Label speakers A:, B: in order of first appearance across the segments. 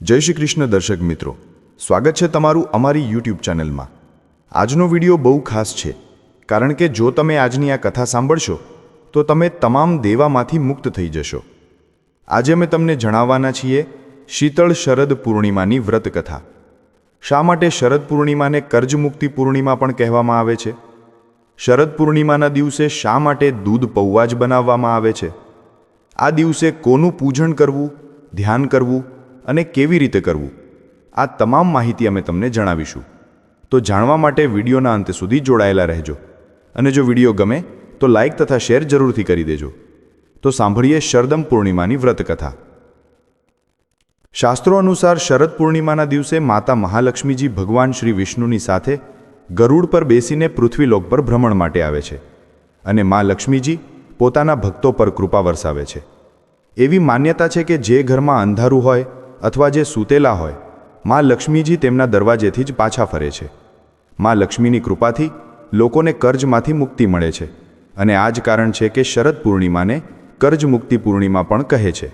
A: જય શ્રી કૃષ્ણ દર્શક મિત્રો. સ્વાગત છે તમારું અમારી યુટ્યુબ ચેનલમાં. આજનો વીડિયો બહુ ખાસ છે. કારણ કે જો તમે આજની આ કથા સાંભળશો, તો તમે તમામ દેવામાંથી મુક્ત થઈ જશો. આજે અમે તમને જણાવવાના છીએ શીતળ શરદ પૂર્ણિમાની વ્રત કથા. શા માટે શરદ પૂર્ણિમાને કર્જમુક્તિ પૂર્ણિમા પણ કહેવામાં આવે છે? શરદ પૂર્ણિમાના દિવસે શા માટે દૂધ પૌવા જ બનાવવામાં આવે છે? આ દિવસે કોનું પૂજન કરવું, ધ્યાન કરવું અને કેવી રીતે કરવું, આ તમામ માહિતી અમે તમને જણાવીશું. તો જાણવા માટે વિડીયોના અંત સુધી જોડાયેલા રહેજો. અને જો વીડિયો ગમે, તો લાઇક તથા શેર જરૂરથી કરી દેજો. તો સાંભળીએ શરદમ પૂર્ણિમાની વ્રતકથા. શાસ્ત્રો અનુસાર શરદ પૂર્ણિમાના દિવસે માતા મહાલક્ષ્મીજી ભગવાન શ્રી વિષ્ણુની સાથે ગરુડ પર બેસીને પૃથ્વીલોક પર ભ્રમણ માટે આવે છે અને મા લક્ષ્મીજી પોતાના ભક્તો પર કૃપા વરસાવે છે. એવી માન્યતા છે કે જે ઘરમાં અંધારું હોય અથવા જે સૂતેલા હોય, મા લક્ષ્મીજી તેમના દરવાજેથી જ પાછા ફરે છે. મા લક્ષ્મીની કૃપાથી લોકોને કર્જમાંથી મુક્તિ મળે છે અને આ જ કારણ છે કે શરદ પૂર્ણિમાને કર્જમુક્તિ પૂર્ણિમા પણ કહે છે.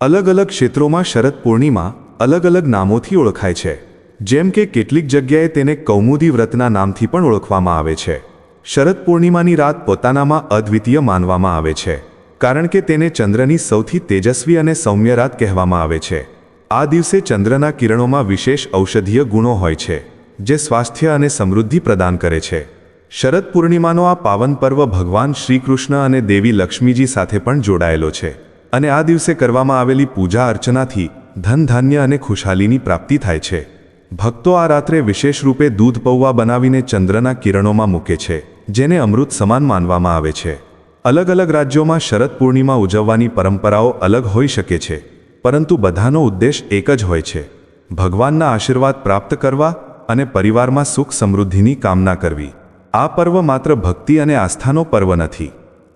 B: અલગ અલગ ક્ષેત્રોમાં શરદ પૂર્ણિમા અલગ અલગ નામોથી ઓળખાય છે. જેમ કે કેટલીક જગ્યાએ તેને કૌમુદી વ્રતના નામથી પણ ઓળખવામાં આવે છે. શરદ પૂર્ણિમાની રાત પોતાનામાં અદ્વિતીય માનવામાં આવે છે. કારણ કે તેને ચંદ્રની સૌથી તેજસ્વી અને સૌમ્ય રાત કહેવામાં આવે છે. આ દિવસે ચંદ્રના કિરણોમાં વિશેષ ઔષધીય ગુણો હોય છે, જે સ્વાસ્થ્ય અને સમૃદ્ધિ પ્રદાન કરે છે. શરદ પૂર્ણિમાનો આ પાવન પર્વ ભગવાન શ્રીકૃષ્ણ અને દેવી લક્ષ્મીજી સાથે પણ જોડાયેલો છે અને આ દિવસે કરવામાં આવેલી પૂજા અર્ચનાથી ધન ધાન્ય અને ખુશાલીની પ્રાપ્તિ થાય છે. ભક્તો આ રાત્રે વિશેષ રૂપે દૂધ પૌવા બનાવીને ચંદ્રના કિરણોમાં મૂકે છે, જેને અમૃત સમાન માનવામાં આવે છે. અલગ અલગ રાજ્યોમાં શરદ પૂર્ણિમા ઉજવવાની પરંપરાઓ અલગ હોઈ શકે છે, પરંતુ બધાનો ઉદ્દેશ એક જ હોય છે. ભગવાનના આશીર્વાદ પ્રાપ્ત કરવા અને પરિવારમાં સુખ સમૃદ્ધિની કામના કરવી. આ પર્વ માત્ર ભક્તિ અને આસ્થાનો પર્વ નથી,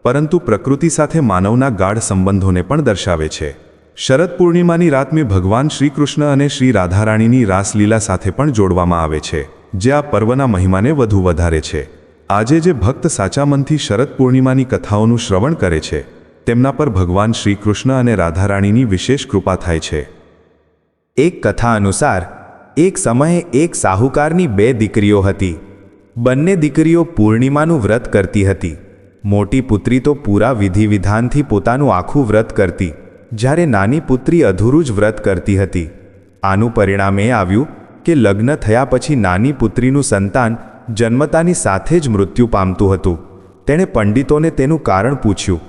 B: પરંતુ પ્રકૃતિ સાથે માનવના ગાઢ સંબંધોને પણ દર્શાવે છે. શરદ પૂર્ણિમાની રાતમે ભગવાન શ્રીકૃષ્ણ અને શ્રી રાધારાણીની રાસલીલા સાથે પણ જોડવામાં આવે છે, જે આ પર્વના મહિમાને વધુ વધારે છે. આજે જે ભક્ત સાચા મનથી શરદ પૂર્ણિમાની કથાઓનું શ્રવણ કરે છે, તેમના પર ભગવાન શ્રીકૃષ્ણ અને રાધારાણીની વિશેષ કૃપા થાય છે.
C: એક કથા અનુસાર, એક સમયે એક સાહુકારની બે દીકરીઓ હતી. બંને દીકરીઓ પૂર્ણિમાનું વ્રત કરતી હતી. મોટી પુત્રી તો પૂરા વિધિ વિધાનથી પોતાનું આખું વ્રત કરતી, જ્યારે નાની પુત્રી અધૂરું જ વ્રત કરતી હતી. આનું પરિણામ એ આવ્યું કે લગ્ન થયા પછી નાની પુત્રીનું સંતાન જન્મતાની સાથે જ મૃત્યુ પામતું હતું. તેણે પંડિતોને તેનું કારણ પૂછ્યું.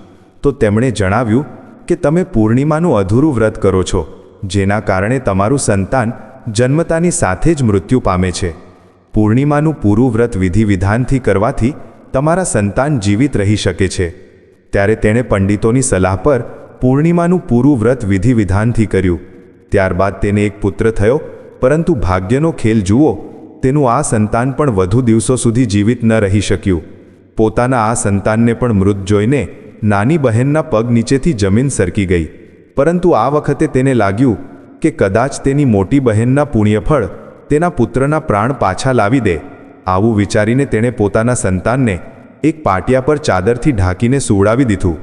C: તો તેમણે જણાવ્યું કે તમે પૂર્ણિમાનું અધૂરું વ્રત કરો છો, જેના કારણે તમારું સંતાન જન્મતાની સાથે જ મૃત્યુ પામે છે. પૂર્ણિમાનું પૂરું વ્રત વિધિ વિધાનથી કરવાથી તમારા સંતાન જીવિત રહી શકે છે. ત્યારે તેણે પંડિતોની સલાહ પર પૂર્ણિમાનું પૂરું વ્રત વિધિ વિધાનથી કર્યું. ત્યારબાદ તેને એક પુત્ર થયો, પરંતુ ભાગ્યનો ખેલ જુઓ તેનું આ સંતાન પણ વધુ દિવસો સુધી જીવિત ન રહી શક્યું. પોતાના આ સંતાનને પણ મૃત જોઈને નાની બહેનના પગ નીચેથી જમીન સરકી ગઈ. પરંતુ આ વખતે તેને લાગ્યું કે કદાચ તેની મોટી બહેનના પુણ્યફળ તેના પુત્રના પ્રાણ પાછા લાવી દે. આવું વિચારીને તેણે પોતાના સંતાનને એક પાટિયા પર ચાદરથી ઢાંકીને સુવડાવી દીધું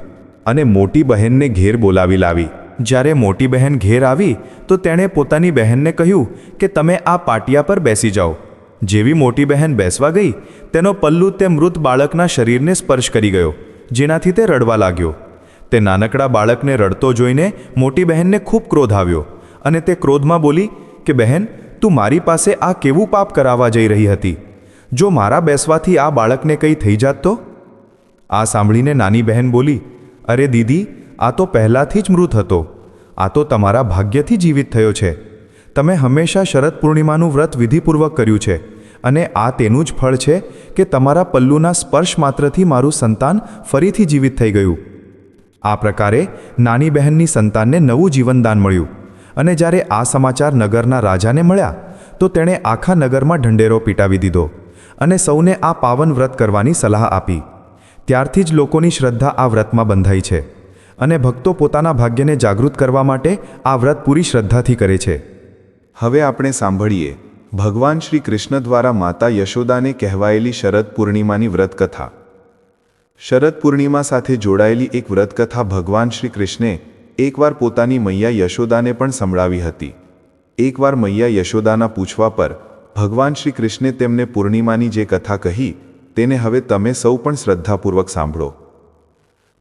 C: અને મોટી બહેનને ઘેર બોલાવી લાવી. જ્યારે મોટી બહેન ઘેર આવી, તો તેણે પોતાની બહેનને કહ્યું કે તમે આ પાટિયા પર બેસી જાઓ. જેવી મોટી બહેન બેસવા ગઈ, તેનો પલ્લુ તે મૃત બાળકના શરીરને સ્પર્શ કરી ગયો, જેનાથી તે રડવા લાગ્યો. તે નાનકડા બાળકને રડતો જોઈને મોટી બહેનને ખૂબ ક્રોધ આવ્યો અને તે ક્રોધમાં બોલી, કે બહેન, તું મારી પાસે આ કેવું પાપ કરાવવા જઈ રહી હતી? જો મારા બેસવાથી આ બાળકને કંઈ થઈ જાત તો? આ સાંભળીને નાની બહેન બોલી, અરે દીદી, આ તો પહેલાંથી જ મૃત હતો. આ તો તમારા ભાગ્યથી જીવિત થયો છે. તમે હંમેશા શરદ પૂર્ણિમાનું વ્રત વિધિપૂર્વક કર્યું છે અને આ તેનું જ ફળ છે કે તમારા પલ્લુના સ્પર્શ માત્રથી મારું સંતાન ફરીથી જીવિત થઈ ગયું. આ પ્રકારે નાની બહેનની સંતાનને નવું જીવનદાન મળ્યું અને જ્યારે આ સમાચાર નગરના રાજાને મળ્યા, તો તેણે આખા નગરમાં ઢંઢેરો પીટાવી દીધો અને સૌને આ પાવન વ્રત કરવાની સલાહ આપી. ત્યારથી જ લોકોની શ્રદ્ધા આ વ્રતમાં બંધાઈ છે અને ભક્તો પોતાના ભાગ્યને જાગૃત કરવા માટે આ વ્રત પૂરી શ્રદ્ધાથી કરે છે.
A: હવે આપણે સાંભળીએ. ભગવાન શ્રી કૃષ્ણ દ્વારા માતા યશોદાને કહેવાયેલી શરદ પૂર્ણિમાની વ્રતકથા. શરદ પૂર્ણિમા સાથે જોડાયેલી એક વ્રતકથા ભગવાન શ્રી કૃષ્ણે એકવાર પોતાની મૈયા યશોદાને પણ સંભળાવી હતી.
B: એકવાર મૈયા યશોદાના પૂછવા પર ભગવાન શ્રી કૃષ્ણે તેમને પૂર્ણિમાની જે કથા કહી, તેને હવે તમે સૌ પણ શ્રદ્ધાપૂર્વક સાંભળો.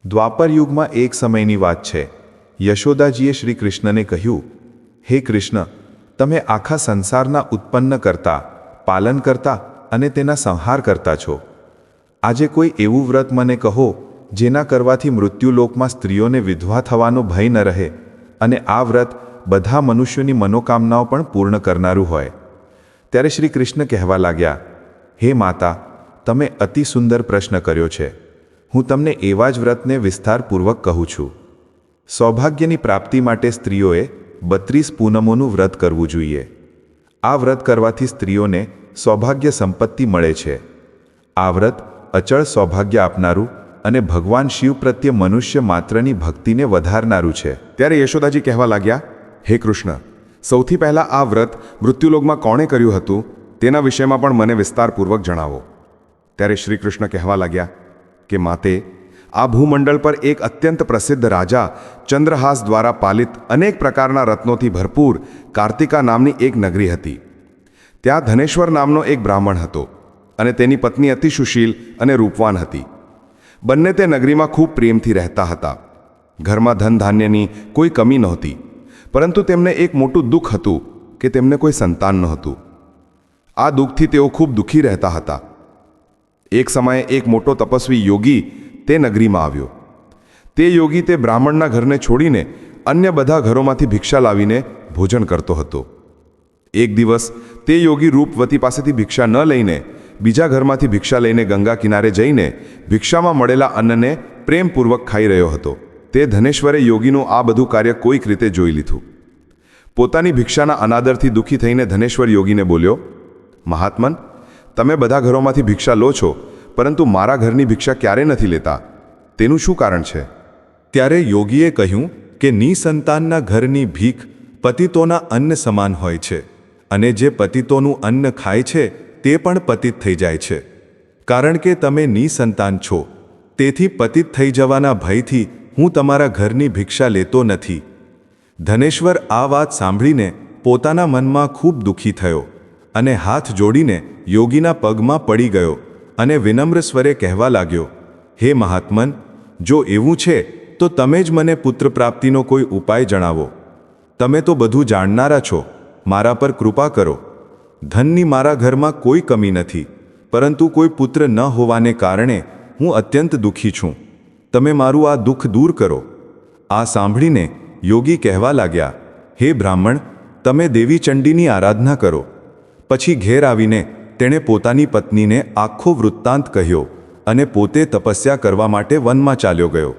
B: દ્વાપર યુગમાં એક સમયની વાત છે. યશોદાજીએ શ્રી કૃષ્ણને કહ્યું, હે કૃષ્ણ તમે આખા સંસારના ઉત્પન્ન કરતા, પાલન કરતા અને તેના સંહાર કરતા છો. આજે કોઈ એવું વ્રત મને કહો, જેના કરવાથી મૃત્યુલોકમાં સ્ત્રીઓને વિધવા થવાનો ભય ન રહે અને આ વ્રત બધા મનુષ્યોની મનોકામનાઓ પણ પૂર્ણ કરનારું હોય. ત્યારે શ્રી કૃષ્ણ કહેવા લાગ્યા, હે માતા, તમે અતિ સુંદર પ્રશ્ન કર્યો છે. હું તમને એવા જ વ્રતને વિસ્તારપૂર્વક કહું છું. સૌભાગ્યની પ્રાપ્તિ માટે સ્ત્રીઓએ બત્રીસ પૂનમોનું વ્રત કરવું જોઈએ. આ વ્રત કરવાથી સ્ત્રીઓને સૌભાગ્ય સંપત્તિ મળે છે. આ વ્રત અચળ સૌભાગ્ય આપનારું અને ભગવાન શિવ પ્રત્યે મનુષ્ય માત્રની ભક્તિને વધારનારું છે.
D: ત્યારે યશોદાજી કહેવા લાગ્યા, હે કૃષ્ણ, સૌથી પહેલાં આ વ્રત મૃત્યુલોકમાં કોણે કર્યું હતું તેના વિષયમાં પણ મને વિસ્તારપૂર્વક જણાવો. ત્યારે શ્રી કૃષ્ણ કહેવા લાગ્યા, કે માતે આ ભૂમંડળ પર એક અત્યંત પ્રસિદ્ધ રાજા ચંદ્રહાસ દ્વારા પાલિત અનેક પ્રકારના રત્નોથી ભરપૂર કાર્તિકા નામની એક નગરી હતી. ત્યાં ધનેશ્વર નામનો એક બ્રાહ્મણ હતો અને તેની પત્ની અતિ સુશીલ અને રૂપવાન હતી. બંને તે નગરીમાં ખૂબ પ્રેમથી રહેતા હતા. ઘરમાં ધન ધાન્યની કોઈ કમી નહોતી, પરંતુ તેમને એક મોટું દુઃખ હતું કે તેમને કોઈ સંતાન નહોતું. આ દુઃખથી તેઓ ખૂબ દુઃખી રહેતા હતા. એક સમયે એક મોટો તપસ્વી યોગી તે નગરીમાં આવ્યો. તે યોગી તે બ્રાહ્મણના ઘરને છોડીને અન્ય બધા ઘરોમાંથી ભિક્ષા લાવીને ભોજન કરતો હતો. એક દિવસ તે યોગી રૂપવતી પાસેથી ભિક્ષા ન લઈને બીજા ઘરમાંથી ભિક્ષા લઈને ગંગા કિનારે જઈને ભિક્ષામાં મળેલા અન્નને પ્રેમપૂર્વક ખાઈ રહ્યો હતો. તે ધનેશ્વરે યોગીનું આ બધું કાર્ય કોઈક રીતે જોઈ લીધું. પોતાની ભિક્ષાના અનાદરથી દુઃખી થઈને ધનેશ્વર યોગીને બોલ્યો, મહાત્મન, તમે બધા ઘરોમાંથી ભિક્ષા લો છો પરંતુ મારા ઘરની ભિક્ષા ક્યારે નથી લેતા? તેનું શું કારણ છે?
B: ત્યારે યોગીએ કહ્યું કે નિસંતાનના ઘરની ભીખ પતિતોના અન્ન સમાન હોય છે અને જે પતિતોનું અન્ન ખાય છે તે પણ પતિત થઈ જાય છે. કારણ કે તમે નિસંતાન છો, તેથી પતિત થઈ જવાના ભયથી હું તમારા ઘરની ભિક્ષા લેતો નથી. ધનેશ્વર આ વાત સાંભળીને પોતાના મનમાં ખૂબ દુઃખી થયો અને હાથ જોડીને યોગીના પગમાં પડી ગયો. અને વિનમ્ર સ્વરે કહેવા લાગ્યો, હે મહાત્મન, જો એવું છે, તો તમે જ મને પુત્ર પ્રાપ્તિનો કોઈ ઉપાય જણાવો. તમે તો બધું જાણનારા છો, મારા પર કૃપા કરો. ધનની મારા ઘરમાં કોઈ કમી નથી, પરંતુ કોઈ પુત્ર ન હોવાને કારણે હું અત્યંત દુઃખી છું. તમે મારું આ દુઃખ દૂર કરો. આ સાંભળીને યોગી કહેવા લાગ્યા, હે બ્રાહ્મણ, તમે દેવી ચંડીની આરાધના કરો. પછી ઘેર આવીને તેણે પોતાની પત્નીને આખો વૃત્તાંત કહ્યો અને પોતે તપસ્યા કરવા માટે વનમાં ચાલ્યો ગયો.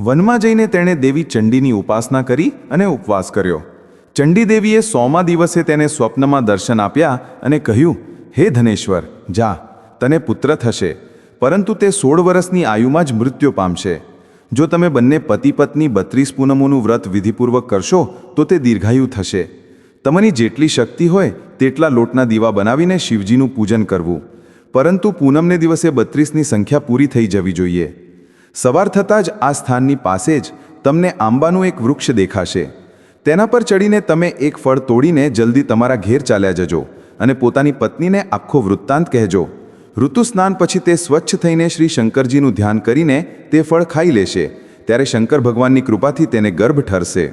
E: વનમાં જઈને તેણે દેવી ચંડીની ઉપાસના કરી અને ઉપવાસ કર્યો. ચંડી દેવીએ સોમા દિવસે તેને સ્વપ્નમાં દર્શન આપ્યા અને કહ્યું, હે ધનેશ્વર, જા, તને પુત્ર થશે, પરંતુ તે સોળ વર્ષની આયુમાં જ મૃત્યુ પામશે. જો તમે બંને પતિ પત્ની બત્રીસ પૂનમોનું વ્રત વિધિપૂર્વક કરશો, તો તે દીર્ઘાયુ થશે. તમારી જેટલી શક્તિ હોય, તેટલા લોટના દીવા બનાવીને શિવજીનું પૂજન કરવું. પરંતુ પૂનમને દિવસે બત્રીસની સંખ્યા પૂરી થઈ જવી જોઈએ. સવાર થતાં જ આ સ્થાનની પાસે જ તમને આંબાનું એક વૃક્ષ દેખાશે. તેના પર ચડીને તમે એક ફળ તોડીને જલ્દી તમારા ઘેર ચાલ્યા જજો અને પોતાની પત્નીને આખો વૃત્તાંત કહેજો. ઋતુ સ્નાન પછી તે સ્વચ્છ થઈને શ્રી શંકરજીનું ધ્યાન કરીને તે ફળ ખાઈ લેશે, ત્યારે શંકર ભગવાનની કૃપાથી તેને ગર્ભ ઠરશે.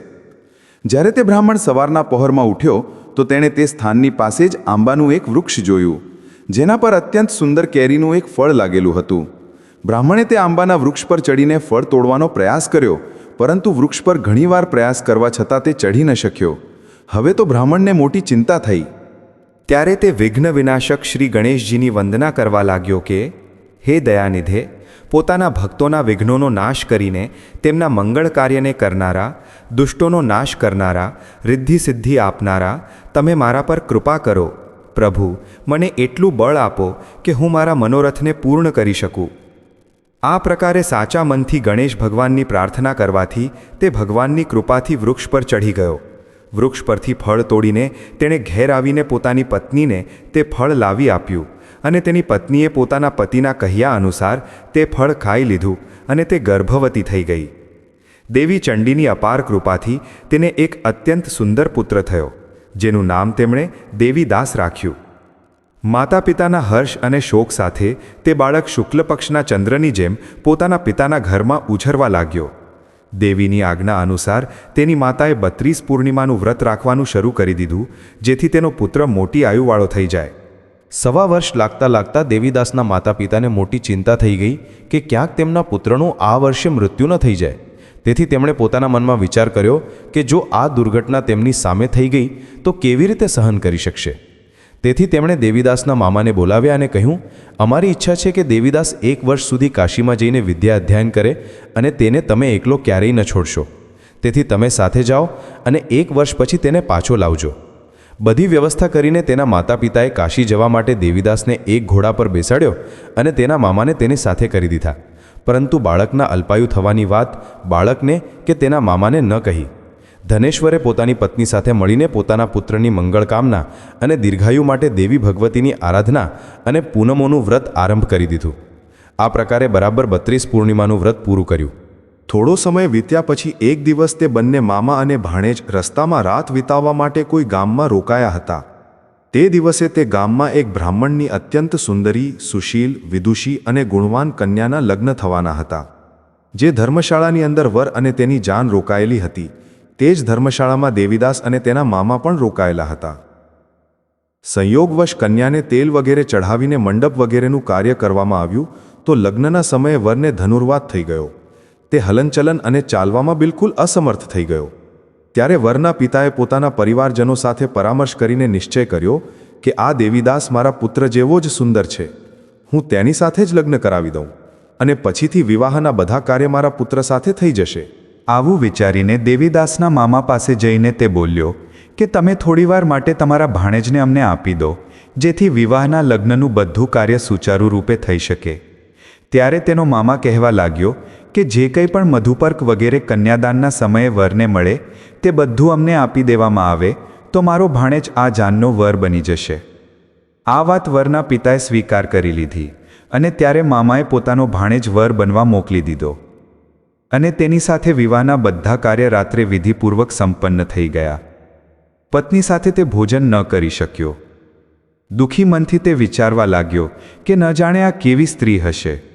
E: જ્યારે તે બ્રાહ્મણ સવારના પહોરમાં ઉઠ્યો, તો તેણે તે સ્થાનની પાસે જ આંબાનું એક વૃક્ષ જોયું, જેના પર અત્યંત સુંદર કેરીનું એક ફળ લાગેલું હતું. બ્રાહ્મણે તે આંબાના વૃક્ષ પર ચડીને ફળ તોડવાનો પ્રયાસ કર્યો, પરંતુ વૃક્ષ પર ઘણીવાર પ્રયાસ કરવા છતાં તે ચઢી ન શક્યો. હવે તો બ્રાહ્મણને મોટી ચિંતા થઈ.
C: ત્યારે તે વિઘ્ન વિનાશક શ્રી ગણેશજીની વંદના કરવા લાગ્યો કે, હે દયાનિધે પોતાના ભક્તોના વિઘ્નોનો નાશ કરીને તેમના મંગળ કાર્યને કરનારા, દુષ્ટોનો નાશ કરનારા રિદ્ધિ સિદ્ધિ આપનારા, તમે મારા પર કૃપા કરો. પ્રભુ, મને એટલું બળ આપો કે હું મારા મનોરથને પૂર્ણ કરી શકું. આ પ્રકારે સાચા મનથી ગણેશ ભગવાનની પ્રાર્થના કરવાથી તે ભગવાનની કૃપાથી વૃક્ષ પર ચઢી ગયો. વૃક્ષ પરથી ફળ તોડીને તેણે ઘેર આવીને પોતાની પત્નીને તે ફળ લાવી આપ્યું. અને તેની પત્નીએ પોતાના પતિના કહ્યા અનુસાર તે ફળ ખાઈ લીધું અને તે ગર્ભવતી થઈ ગઈ. દેવી ચંડીની અપાર કૃપાથી તેને એક અત્યંત સુંદર પુત્ર થયો,
B: જેનું નામ તેમણે દેવીદાસ રાખ્યું. માતા પિતાના હર્ષ અને શોક સાથે તે બાળક શુક્લ પક્ષના ચંદ્રની જેમ પોતાના પિતાના ઘરમાં ઉછરવા લાગ્યો. દેવીની આજ્ઞા અનુસાર તેની માતાએ બત્રીસ પૂર્ણિમાનું વ્રત રાખવાનું શરૂ કરી દીધું, જેથી તેનો પુત્ર મોટી આયુવાળો થઈ જાય.
F: સવા વર્ષ લાગતા લાગતા દેવીદાસના માતા પિતાને મોટી ચિંતા થઈ ગઈ કે ક્યાંક તેમના પુત્રનું આ વર્ષે મૃત્યુ ન થઈ જાય. તેથી તેમણે પોતાના મનમાં વિચાર કર્યો કે જો આ દુર્ઘટના તેમની સામે થઈ ગઈ, તો કેવી રીતે સહન કરી શકશે? તેથી તેમણે દેવીદાસના મામાને બોલાવ્યા અને કહ્યું, અમારી ઈચ્છા છે કે દેવીદાસ એક વર્ષ સુધી કાશીમાં જઈને વિદ્યા અધ્યયન કરે અને તેને તમે એકલો ક્યારેય ન છોડશો. તેથી તમે સાથે જાઓ અને એક વર્ષ પછી તેને પાછો લાવજો. બધી વ્યવસ્થા કરીને તેના માતા પિતાએ કાશી જવા માટે દેવીદાસને એક ઘોડા પર બેસાડ્યો અને તેના મામાને તેની સાથે કરી દીધા. પરંતુ બાળકના અલ્પાયુ થવાની વાત બાળકને કે તેના મામાને ન કહી. ધનેશ્વરે પોતાની પત્ની સાથે મળીને પોતાના પુત્રની મંગળ કામના અને દીર્ઘાયુ માટે દેવી ભગવતીની આરાધના અને પૂનમોનું વ્રત આરંભ કરી દીધું. આ પ્રકારે બરાબર બત્રીસ પૂર્ણિમાનું વ્રત પૂરું કર્યું.
B: થોડો સમય વીત્યા પછી એક દિવસ તે બંને મામા અને ભાણેજ રસ્તામાં રાત વિતાવવા માટે કોઈ ગામમાં રોકાયા હતા. તે દિવસે તે ગામમાં એક બ્રાહ્મણની અત્યંત સુંદરી, સુશીલ, વિદુષી અને ગુણવાન કન્યાના લગ્ન થવાના હતા. જે ધર્મશાળાની અંદર વર અને તેની જાન રોકાયેલી હતી. તે જ ધર્મશાળામાં દેવીદાસ અને તેના મામા પણ રોકાયેલા હતા. સંયોગવશ કન્યાને તેલ વગેરે ચઢાવીને મંડપ વગેરેનું કાર્ય કરવામાં આવ્યું, તો લગ્નના સમયે વરને ધનુર્વાત થઈ ગયો. તે હલનચલન અને ચાલવામાં બિલકુલ અસમર્થ થઈ ગયો. ત્યારે વરના પિતાએ પોતાના પરિવારજનો સાથે પરામર્શ કરીને નિશ્ચય કર્યો કે આ દેવીદાસ મારા પુત્ર જેવો જ સુંદર છે. હું તેની સાથે જ લગ્ન કરાવી દઉં અને પછીથી વિવાહના બધા કાર્ય મારા પુત્ર સાથે થઈ જશે. આવું વિચારીને દેવીદાસના મામા પાસે જઈને તે બોલ્યો કે તમે થોડીવાર માટે તમારા ભાણેજને અમને આપી દો, જેથી વિવાહના લગ્નનું બધું કાર્ય સુચારુ રૂપે થઈ શકે. ત્યારે તેનો મામા કહેવા લાગ્યો કે જે કંઈ પણ મધુપર્ક વગેરે કન્યાદાનના સમયે વરને મળે, તે બધું અમને આપી દેવામાં આવે, તો મારો ભાણેજ આ જાનનો વર બની જશે. આ વાત વરના પિતાએ સ્વીકાર કરી લીધી અને ત્યારે મામાએ પોતાનો ભાણેજ વર બનવા મોકલી દીધો. અને તેની સાથે વિવાહના બધા કાર્ય રાત્રે વિધિપૂર્વક સંપન્ન થઈ ગયા. પત્ની સાથે તે ભોજન ન કરી શક્યો. દુઃખી મનથી તે વિચારવા લાગ્યો કે ન જાણે આ કેવી સ્ત્રી હશે.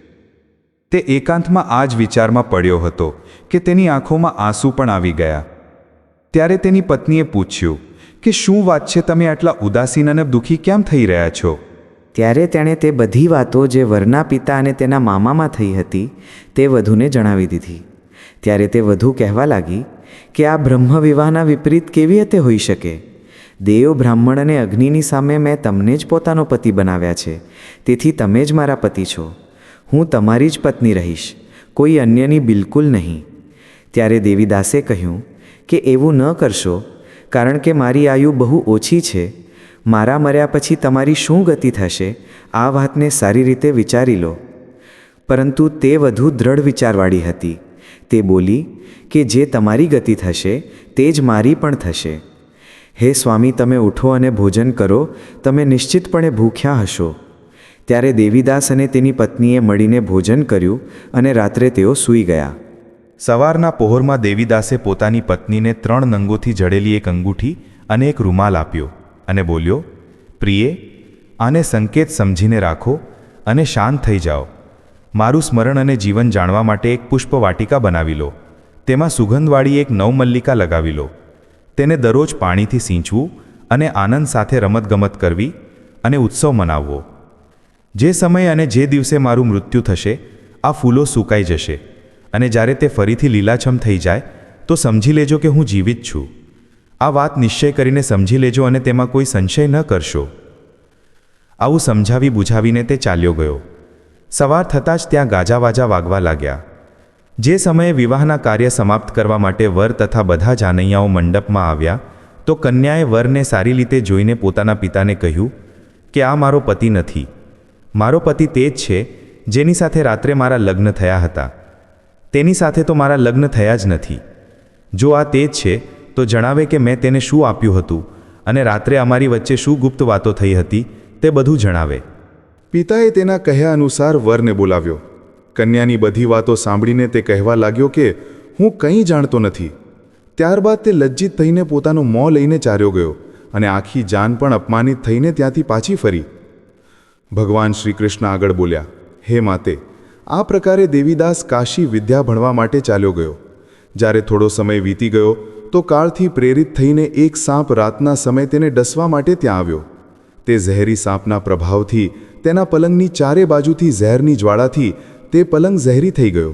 B: તે એકાંતમાં આ જ વિચારમાં પડ્યો હતો કે તેની આંખોમાં આંસુ પણ આવી ગયા. ત્યારે તેની પત્નીએ પૂછ્યું કે શું વાત છે તમે આટલા ઉદાસીન અને દુઃખી કેમ થઈ રહ્યા છો?
G: ત્યારે તેણે તે બધી વાતો જે વરના પિતા અને તેના મામામાં થઈ હતી તે વધુને જણાવી દીધી. ત્યારે તે વધુ કહેવા લાગી કે આ બ્રહ્મવિવાહના વિપરીત કેવી રીતે હોઈ શકે? દેવ બ્રાહ્મણ અને અગ્નિની સામે મેં તમને જ પોતાનો પતિ બનાવ્યા છે, તેથી તમે જ મારા પતિ છો. હું તમારી જ પત્ની રહીશ, કોઈ અન્યની બિલકુલ નહીં. ત્યારે દેવીદાસે કહ્યું કે એવું ન કરશો, કારણ કે મારી આયુ બહુ ઓછી છે. મારા મર્યા પછી તમારી શું ગતિ થશે? આ વાતને સારી રીતે વિચારી લો. પરંતુ તે વધુ દ્રઢ વિચારવાળી હતી. તે બોલી કે જે તમારી ગતિ થશે, તે જ મારી પણ થશે. હે સ્વામી, તમે ઉઠો અને ભોજન કરો, તમે નિશ્ચિતપણે ભૂખ્યા હશો. ત્યારે દેવીદાસ અને તેની પત્નીએ મળીને ભોજન કર્યું અને રાત્રે તેઓ સૂઈ ગયા.
B: સવારના પહોરમાં દેવીદાસે પોતાની પત્નીને ત્રણ નંગોથી જડેલી એક અંગૂઠી અને એક રૂમાલ આપ્યો અને બોલ્યો, પ્રિયે, આને સંકેત સમજીને રાખો અને શાંત થઈ જાઓ. મારું સ્મરણ અને જીવન જાણવા માટે એક પુષ્પવાટિકા બનાવી લો. તેમાં સુગંધવાળી એક નવમલ્લિકા લગાવી લો. તેને દરરોજ પાણીથી સિંચવું અને આનંદ સાથે રમતગમત કરવી અને ઉત્સવ મનાવવો. જે સમય અને જે દિવસે મારું મૃત્યુ થશે, આ ફૂલો સુકાઈ જશે. અને જ્યારે તે ફરીથી લીલાછમ થઈ જાય, તો સમજી લેજો કે હું જીવિત છું. આ વાત નિશ્ચય કરીને સમજી લેજો અને તેમાં કોઈ સંશય ન કરશો. આવું સમજાવી બુઝાવીને તે ચાલ્યો ગયો. સવાર થતાં જ ત્યાં ગાજાવાજા વાગવા લાગ્યા. જે સમયે વિવાહના કાર્ય સમાપ્ત કરવા માટે વર તથા બધા જાનૈયાઓ મંડપમાં આવ્યા, તો કન્યાએ વરને સારી રીતે જોઈને પોતાના પિતાને કહ્યું કે આ મારો પતિ નથી. મારો પતિ તે જ છે, જેની સાથે રાત્રે મારા લગ્ન થયા હતા. તેની સાથે તો મારા લગ્ન થયા જ નથી. જો આ તે જ છે, તો જણાવે કે મેં તેને શું આપ્યું હતું અને રાત્રે અમારી વચ્ચે શું ગુપ્ત વાતો થઈ હતી તે બધું જણાવે.
A: પિતાએ તેના કહ્યા અનુસાર વરને બોલાવ્યો. કન્યાની બધી વાતો સાંભળીને તે કહેવા લાગ્યો કે, હું કંઈ જાણતો નથી. ત્યારબાદ તે લજ્જિત થઈને પોતાનું મોં લઈને ચાર્યો ગયો
B: અને આખી જાન પણ અપમાનિત થઈને ત્યાંથી પાછી ફરી. ભગવાન શ્રી કૃષ્ણ આગળ બોલ્યા, હે માતે, આ પ્રકારે દેવીદાસ કાશી વિદ્યા ભણવા માટે ચાલ્યો ગયો. જ્યારે થોડો સમય વીતી ગયો, તો કાળથી પ્રેરિત થઈને એક સાપ રાતના સમય તેને ડસવા માટે ત્યાં આવ્યો. તે ઝેરી સાપના પ્રભાવથી, તેના પલંગની ચારે બાજુથી ઝેરની જ્વાળાથી તે પલંગ ઝેરી થઈ ગયો.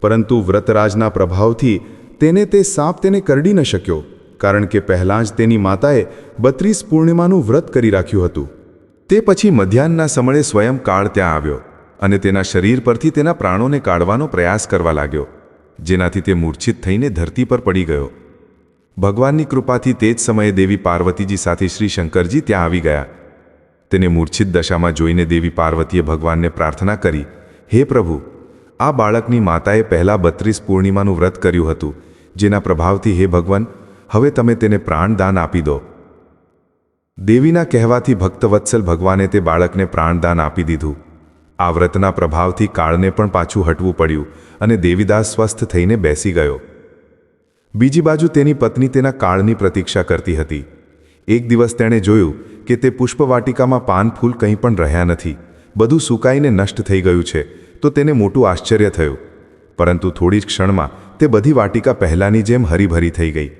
B: પરંતુ વ્રતરાજના પ્રભાવથી તેને તે સાપ તેને કરડી ન શક્યો, કારણ કે પહેલાં જ તેની માતાએ બત્રીસ પૂર્ણિમાનું વ્રત કરી રાખ્યું હતું. તે પછી મધ્યાહનના સમયે સ્વયં કાળ ત્યાં આવ્યો અને તેના શરીર પરથી તેના પ્રાણોને કાઢવાનો પ્રયાસ કરવા લાગ્યો, જેનાથી તે મૂર્છિત થઈને ધરતી પર પડી ગયો. ભગવાનની કૃપાથી તે જ સમયે દેવી પાર્વતીજી સાથે શ્રી શંકરજી ત્યાં આવી ગયા. તેને મૂર્છિત દશામાં જોઈને દેવી પાર્વતીએ ભગવાનને પ્રાર્થના કરી, હે પ્રભુ, આ બાળકની માતાએ પહેલાં બત્રીસ પૂર્ણિમાનું વ્રત કર્યું હતું, જેના પ્રભાવથી હે ભગવાન, હવે તમે તેને પ્રાણદાન આપી દો. દેવીના કહેવાથી ભક્તવત્સલ ભગવાને તે બાળકને પ્રાણદાન આપી દીધું. આ વ્રતના પ્રભાવથી કાળને પણ પાછું હટવું પડ્યું અને દેવીદાસ સ્વસ્થ થઈને બેસી ગયો. બીજી બાજુ તેની પત્ની તેના કાળની પ્રતીક્ષા કરતી હતી. એક દિવસ તેણે જોયું કે તે પુષ્પવાટિકામાં પાન ફૂલ કંઈ પણ રહ્યા નથી. બધું સુકાઈને નષ્ટ થઈ ગયું છે, તો તેને મોટું આશ્ચર્ય થયું. પરંતુ થોડી જ ક્ષણમાં તે બધી વાટિકા પહેલાંની જેમ હરીભરી થઈ ગઈ.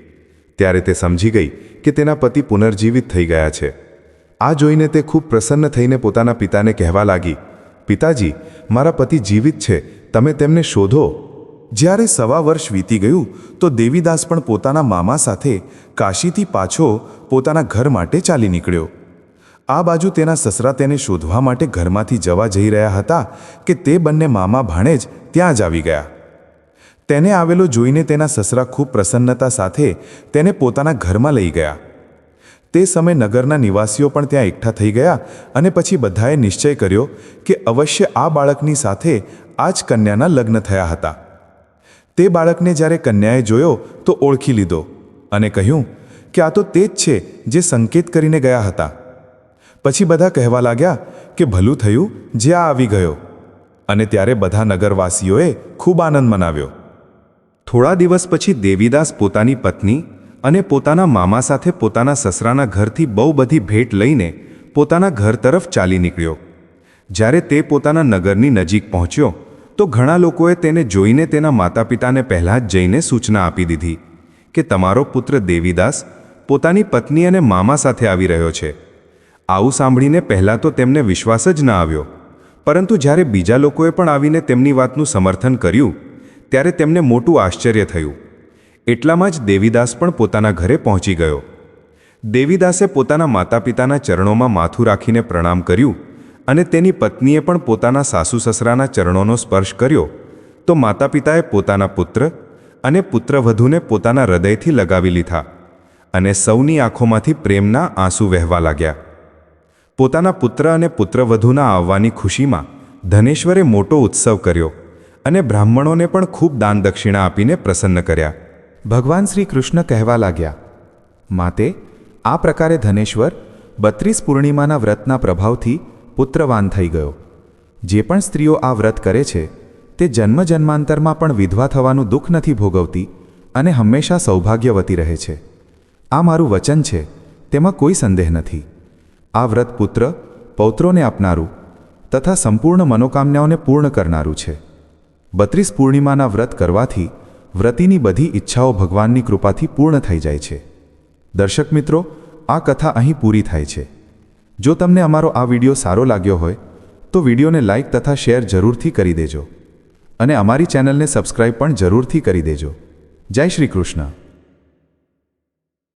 B: ત્યારે તે સમજી ગઈ કે તેના પતિ પુનર્જીવિત થઈ ગયા છે. આ જોઈને તે ખૂબ પ્રસન્ન થઈને પોતાના પિતાને કહેવા લાગી, પિતાજી, મારા પતિ જીવિત છે, તમે તેમને શોધો.
E: જ્યારે સવા વર્ષ વીતી ગયું, તો દેવીદાસ પણ પોતાના મામા સાથે કાશીથી પાછો પોતાના ઘર માટે ચાલી નીકળ્યો. આ બાજુ તેના સસરા તેને શોધવા માટે ઘરમાંથી જવા જઈ રહ્યા હતા કે તે બંને મામા ભાણેજ ત્યાં જ આવી ગયા. તેને આવેલો જોઈને તેના સસરા ખૂબ પ્રસન્નતા સાથે તેને પોતાના ઘરમાં લઈ ગયા. તે સમયે નગરના નિવાસીઓ પણ ત્યાં એકઠા થઈ ગયા અને પછી બધાએ નિશ્ચય કર્યો કે અવશ્ય આ બાળકની સાથે આ જ કન્યાના લગ્ન થયા હતા. તે બાળકને જ્યારે કન્યાએ જોયો તો ઓળખી લીધો અને કહ્યું કે આ તો તે જ છે જે સંકેત કરીને ગયા હતા. પછી બધા કહેવા લાગ્યા કે ભલું થયું, જે આ આવી ગયો. અને ત્યારે બધા નગરવાસીઓએ ખૂબ આનંદ મનાવ્યો.
B: થોડા દિવસ પછી દેવીદાસ પોતાની પત્ની અને પોતાના મામા સાથે પોતાના સસરાના ઘરથી બહુ બધી ભેટ લઈને પોતાના ઘર તરફ ચાલી નીકળ્યો. જ્યારે તે પોતાના નગરની નજીક પહોંચ્યો, તો ઘણા લોકોએ તેને જોઈને તેના માતા પિતાને પહેલાં જ જઈને સૂચના આપી દીધી કે તમારો પુત્ર દેવીદાસ પોતાની પત્ની અને મામા સાથે આવી રહ્યો છે. આવું સાંભળીને પહેલાં તો તેમને વિશ્વાસ જ ન આવ્યો. પરંતુ જ્યારે બીજા લોકોએ પણ આવીને તેમની વાતનું સમર્થન કર્યું ત્યારે તેમને મોટું આશ્ચર્ય થયું. એટલામાં જ દેવીદાસ પણ પોતાના ઘરે પહોંચી ગયો. દેવીદાસે પોતાના માતા પિતાના ચરણોમાં માથું રાખીને પ્રણામ કર્યું અને તેની પત્નીએ પણ પોતાના સાસુ સસરાના ચરણોનો સ્પર્શ કર્યો. તો માતા પિતાએ પોતાના પુત્ર અને પુત્રવધૂને પોતાના હૃદયથી લગાવી લીધા અને સૌની આંખોમાંથી પ્રેમના આંસુ વહેવા લાગ્યા. પોતાના પુત્ર અને પુત્રવધૂના આવવાની ખુશીમાં ધનેશ્વરે મોટો ઉત્સવ કર્યો. અને બ્રાહ્મણોને પણ ખૂબ દાન દક્ષિણા આપીને પ્રસન્ન કર્યા.
E: ભગવાન શ્રી કૃષ્ણ કહેવા લાગ્યા, માતે, આ પ્રકારે ધનેશ્વર બત્રીસ પૂર્ણિમાના વ્રતના પ્રભાવથી પુત્રવાન થઈ ગયો. જે પણ સ્ત્રીઓ આ વ્રત કરે છે, તે જન્મ જન્માંતરમાં પણ વિધવા થવાનું દુઃખ નથી ભોગવતી અને હંમેશા સૌભાગ્યવતી રહે છે. આ મારું વચન છે, તેમાં કોઈ સંદેહ નથી. આ વ્રત પુત્ર પૌત્રોને આપનારું તથા સંપૂર્ણ મનોકામનાઓને પૂર્ણ કરનારું છે. બત્રીસ પૂર્ણિમાના વ્રત કરવાથી વ્રતિની બધી ઈચ્છાઓ ભગવાનની કૃપાથી પૂર્ણ થઈ જાય છે. દર્શક મિત્રો, આ કથા અહીં પૂરી થાય છે. જો તમને અમારો આ વીડિયો સારો લાગ્યો હોય, તો વિડીયોને લાઇક તથા શેર જરૂરથી કરી દેજો. અને અમારી ચેનલને સબસ્ક્રાઇબ પણ જરૂરથી કરી દેજો. જય શ્રી કૃષ્ણ.